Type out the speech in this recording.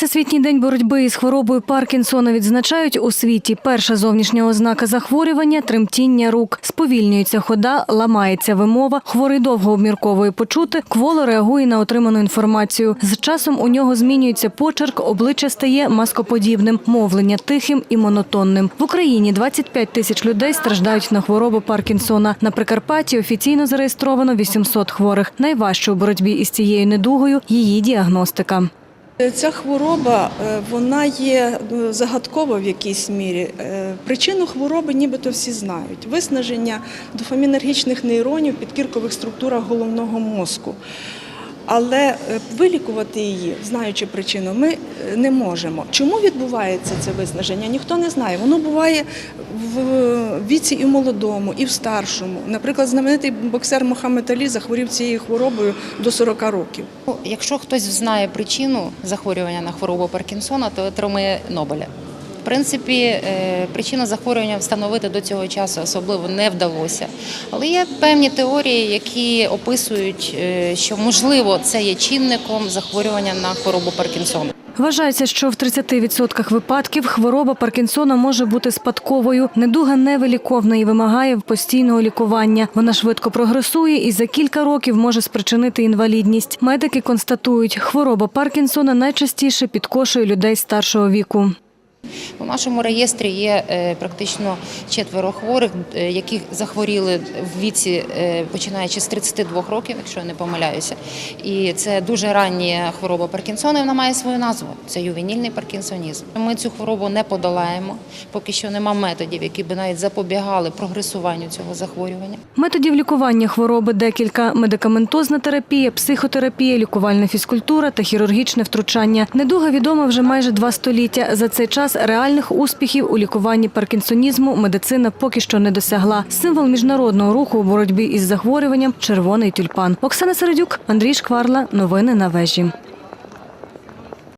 Всесвітній день боротьби із хворобою Паркінсона відзначають у світі. Перша зовнішня ознака захворювання тремтіння рук. Сповільнюється хода, ламається вимова. Хворий довго обмірковує почути, кволо реагує на отриману інформацію. З часом у нього змінюється почерк, обличчя стає маскоподібним, мовлення тихим і монотонним. В Україні 25 тисяч людей страждають на хворобу Паркінсона. На Прикарпатті офіційно зареєстровано 800 хворих. Найважче у боротьбі із цією недугою її діагностика. Ця хвороба е, вона є е, загадкова в якійсь мірі. Е, Причину хвороби нібито всі знають. Виснаження дофамінергічних нейронів підкіркових структурах головного мозку. Але е, вилікувати її, знаючи причину, ми е, не можемо. Чому відбувається це виснаження? Ніхто не знає. Воно буває в віці і в молодому, і в старшому. Наприклад, знаменитий боксер Мохаммед Алі захворів цією хворобою до 40 років. Ну, Якщо хтось знає причину захворювання на хворобу Паркінсона, то отримує Нобеля. В принципі, е, причину захворювання встановити до цього часу особливо не вдалося. Але є певні теорії, які описують, е, що можливо це є чинником захворювання на хворобу Паркінсона. Вважається, що в 30% випадків хвороба Паркінсона може бути спадковою. Недуга невиліковна і вимагає постійного лікування. Вона швидко прогресує і за кілька років може спричинити інвалідність. Медики констатують, хвороба Паркінсона найчастіше підкошує людей старшого віку. У нашому реєстрі є е, практично четверо хворих, е, які захворіли в віці е, починаючи з 32 років, якщо я не помиляюся. І це дуже рання хвороба Паркінсона. Вона має свою назву. Це ювенільний паркінсонізм. Ми цю хворобу не подолаємо, поки що нема методів, які би навіть запобігали прогресуванню цього захворювання. Методів лікування хвороби декілька: медикаментозна терапія, психотерапія, лікувальна фізкультура та хірургічне втручання. Недуга відома вже майже два століття. За цей час реальних успіхів у лікуванні паркінсонізму медицина поки що не досягла. Символ міжнародного руху у боротьбі із захворюванням червоний тюльпан. Оксана Середюк, Андрій Шкварла. Новини на вежі.